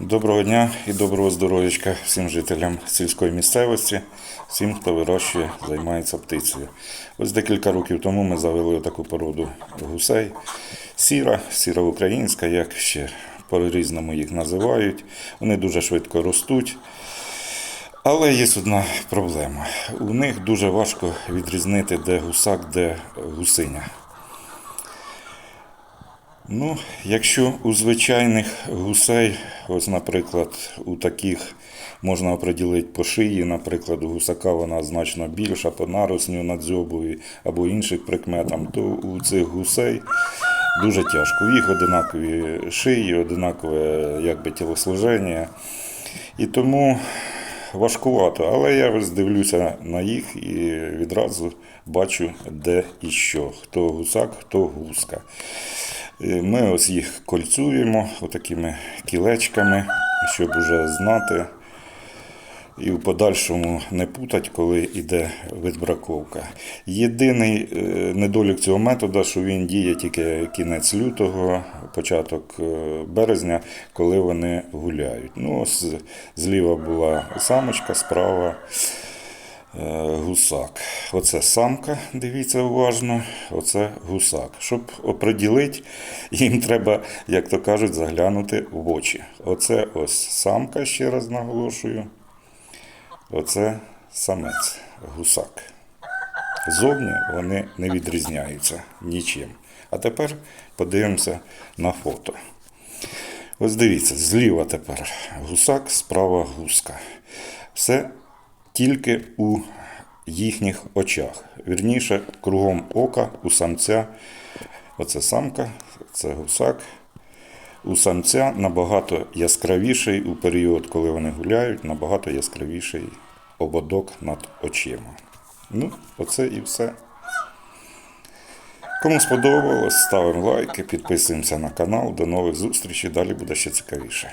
Доброго дня і доброго здоров'ячка всім жителям сільської місцевості, всім, хто вирощує, займається птицею. Ось декілька років тому ми завели таку породу гусей. Сіра, сіра українська, як ще по-різному їх називають. Вони дуже швидко ростуть. Але є одна проблема. У них дуже важко відрізнити, де гусак, де гусиня. Ну, якщо у звичайних гусей, ось, наприклад, у таких можна оприділити по шиї, наприклад, у гусака вона значно більша, по наросню на дзьобові або інших прикметам, то у цих гусей дуже тяжко. У їх одинакові шиї, одинакове якби, тілосложення. І тому важкувато. Але я ось дивлюся на їх і відразу бачу, де і що. Хто гусак, хто гуска. Ми ось їх кольцуємо отакими кілечками, щоб уже знати і в подальшому не путать, коли йде відбраковка. Єдиний е, недолік цього методу, що він діє тільки кінець лютого, початок е, березня, коли вони гуляють. Ну, зліва була самочка, справа гусак. Оце самка, дивіться уважно, оце гусак. Щоб оприділити, їм треба, як то кажуть, заглянути в очі. Оце ось самка, ще раз наголошую. Оце самець, гусак. Зовні вони не відрізняються нічим. А тепер подивимося на фото. Ось дивіться, зліва тепер гусак, справа гуска. Все тільки у їхніх очах. Вірніше, кругом ока у самця. Оце самка, це гусак. У самця набагато яскравіший у період, коли вони гуляють, набагато яскравіший ободок над очима. Ну, оце і все. Кому сподобалось, ставимо лайки, підписуємося на канал. До нових зустрічей. Далі буде ще цікавіше.